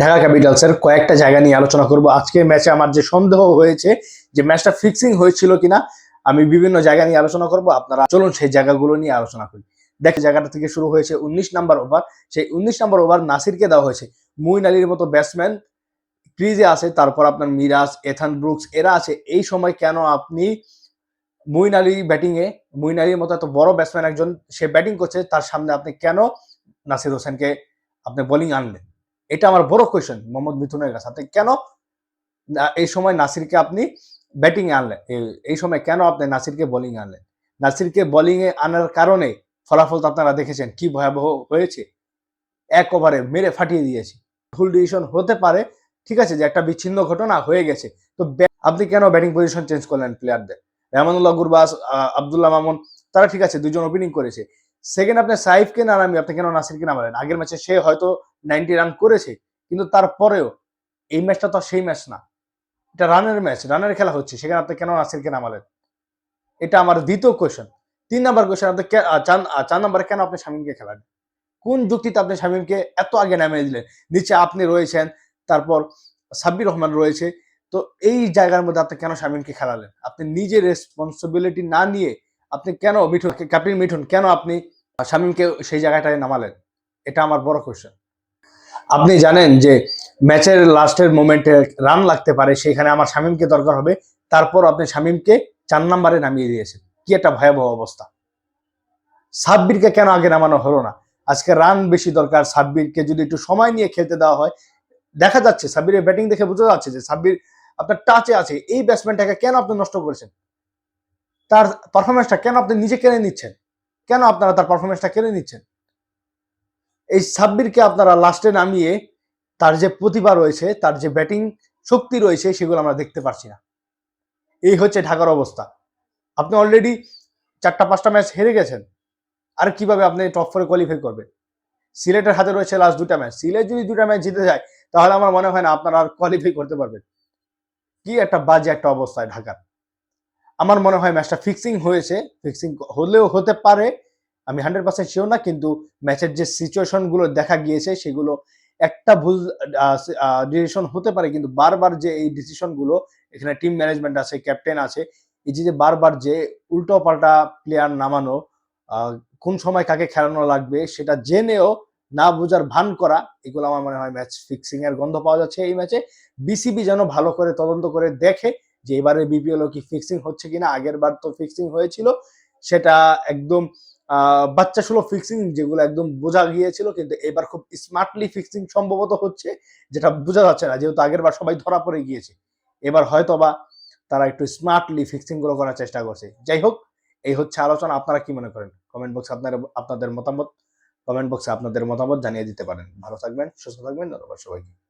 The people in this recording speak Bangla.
ঢাকা ক্যাপিটালসের কয়েকটা জায়গা নিয়ে আলোচনা করব। আজকের ম্যাচে আমার যে সন্দেহ হয়েছে যে ম্যাচটা ফিক্সিং হয়েছিল কিনা, আমি বিভিন্ন জায়গা নিয়ে আলোচনা করব। আপনারা চলুন সেই জায়গাগুলো নিয়ে আলোচনা করি। দেখ, জায়গাটা থেকে শুরু হয়েছে উনিশ নাম্বার ওভার সেই উনিশ নাম্বার ওভার নাসিরকে দেওয়া হয়েছে। মুইন আলীর মতো ব্যাটসম্যান ক্রিজে আছে, তারপর আপনার মিরাজ, এথান ব্রুকস, এরা আছে। এই সময় কেন আপনি মুইন আলী ব্যাটিং এ, মুইন আলীর মতো এত বড় ব্যাটসম্যান একজন, সে ব্যাটিং করছে, তার সামনে আপনি কেন নাসির হোসেনকে আপনি বোলিং আনলেন? এটা আমার বড় কোয়েশ্চেন মোহাম্মদ মিথুনের কাছে। আপনি কেন এই সময় নাসিরকে আপনি ব্যাটিং আনলেন? এই- সময় কেন আপনি নাসিরকে বোলিং আনলেন? নাসিরকে বোলিং এ আনার কারণে ফলাফল তো আপনারা দেখেছেন, কি ভয়াবহ হয়েছে? এক ওভারে মেরে ফাটিয়ে দিয়েছে। ভুল ডিসিশন হতে পারে, ঠিক আছে, যে একটা বিচ্ছিন্ন ঘটনা হয়ে গেছে। তো আপনি কেন ব্যাটিং পজিশন চেঞ্জ করলেন প্লেয়ারদের রহমানুল্লাহ গুরবাস আব্দুল্লাহ মামুন, তারা ঠিক আছে, দুজন ওপেনিং করেছে। সেকেন্ড আপনি সাইফকে না নামিয়ে আপনি কেন নাসিরকে নামালেন? আগের ম্যাচে সে হয়তো নাইনটি রান করেছে, কিন্তু তারপরেও এই ম্যাচটা তো সেই ম্যাচ না। এটা রানের ম্যাচ, রানের খেলা হচ্ছে, সেখানে আপনি কেন নাসিরকে নামালেন? এটা আমার দ্বিতীয় কোয়েশ্চেন তিন নাম্বার কোয়েশ্চেন আপনি চার নাম্বারে কেন আপনি শামীমকে খেলান? কোন যুক্তিতে আপনি শামীমকে এত আগে নামিয়ে দিলেন? নিচে আপনি রয়েছেন, তারপর সাব্বির রহমান রয়েছে, তো এই জায়গার মধ্যে আপনি কেন শামীমকে খেলালেন? আপনি নিজে রেসপন্সিবিলিটি না নিয়ে আপনি কেন মিঠুন ক্যাপ্টেন মিঠুন, কেন আপনি শামীমকে সেই জায়গাটায় নামালেন? এটা আমার বড় কোয়েশ্চেন আপনি জানেন যে ম্যাচের লাস্টের মোমেন্টে রান লাগতে পারে সেখানে আমার শামীমকে দরকার হবে। তারপর আপনি শামীমকে চার নাম্বারে নামিয়ে দিয়েছেন। কি একটা ভয়াবহ অবস্থা। সাব্বিরকে কেন আগে নামানো হলো না? আজকে রান বেশি দরকার সাব্বিরকে, যদি একটু সময় নিয়ে খেলতে দেওয়া হয়। দেখা যাচ্ছে সাব্বিরের ব্যাটিং দেখে বোঝা যাচ্ছে যে সাব্বির আপনার টাচে আছে। এই ব্যাটসম্যানটাকে কেন আপনি নষ্ট করেছেন? তার পারফরমেন্সটা কেন আপনি নিজে কেড়ে নিচ্ছেন? কেন আপনারা তার পারফরমেন্সটা কেড়ে নিচ্ছেন? এই সাব্বিরকে আপনারা লাস্টে নামিয়ে তার যে প্রতিভা রয়েছে, তার যে ব্যাটিং শক্তি রয়েছে, সেগুলো আমরা দেখতে পারছি না। এই হচ্ছে ঢাকার অবস্থা। আপনি অলরেডি চারটা, পাঁচটা ম্যাচ হেরে গেছেন। আর কীভাবে আপনি টপ ফোরে কোয়ালিফাই করবেন? সিলেটের হাতে রয়েছে লাস্ট দুটা ম্যাচ সিলেট যদি দুটা ম্যাচ জিতে যায়, তাহলে আমার মনে হয় না আপনারা আর কোয়ালিফাই করতে পারবেন। কি একটা বাজে একটা অবস্থায় ঢাকার। আমার মনে হয় ম্যাচটা ফিক্সিং হয়েছে। ফিক্সিং হলেও হতে পারে। আমি হান্ড্রেড পার্সেন্ট শিওর না, কিন্তু ম্যাচের যে সিচুয়েশনগুলো দেখা গিয়েছে, সেগুলো একটা ভুল ডিসিশন হতে পারে, কিন্তু বারবার যে এই ডিসিশনগুলো, এখানে টিম ম্যানেজমেন্ট আছে ক্যাপ্টেন আছে, এই যে বারবার যে উল্টো পাল্টা প্লেয়ার নামানো কোন সময় কাকে খেলানো লাগবে, সেটা জেনেও না বোঝার ভান করা, এগুলো আমার মনে হয় ম্যাচ ফিক্সিং এর গন্ধ পাওয়া যাচ্ছে এই ম্যাচে বিসিবি যেন ভালো করে তদন্ত করে দেখে যে এবারে বিপিএল কি ফিক্সিং হচ্ছে কিনা, আগের বার তো ফিক্সিং হয়েছিল, সেটা একদম বাচ্চা সুলভ ফিক্সিং যেগুলো একদম বোঝা গিয়েছিল, কিন্তু এবার খুব স্মার্টলি ফিক্সিং সম্ভবত হচ্ছে, যেটা বোঝা যাচ্ছে না, যেহেতু আগের বার সবাই ধরা পড়ে গিয়েছে। এবার হয়তো বা তারা একটু স্মার্টলি ফিক্সিংগুলো করার চেষ্টা করছে। যাই হোক, এই হচ্ছে আলোচনা, আপনারা কি মনে করেন? কমেন্ট বক্সে আপনার, আপনাদের মতামত কমেন্ট বক্সে আপনাদের মতামত জানিয়ে দিতে পারেন। ভালো থাকবেন, সুস্থ থাকবেন, ধন্যবাদ সবাইকে।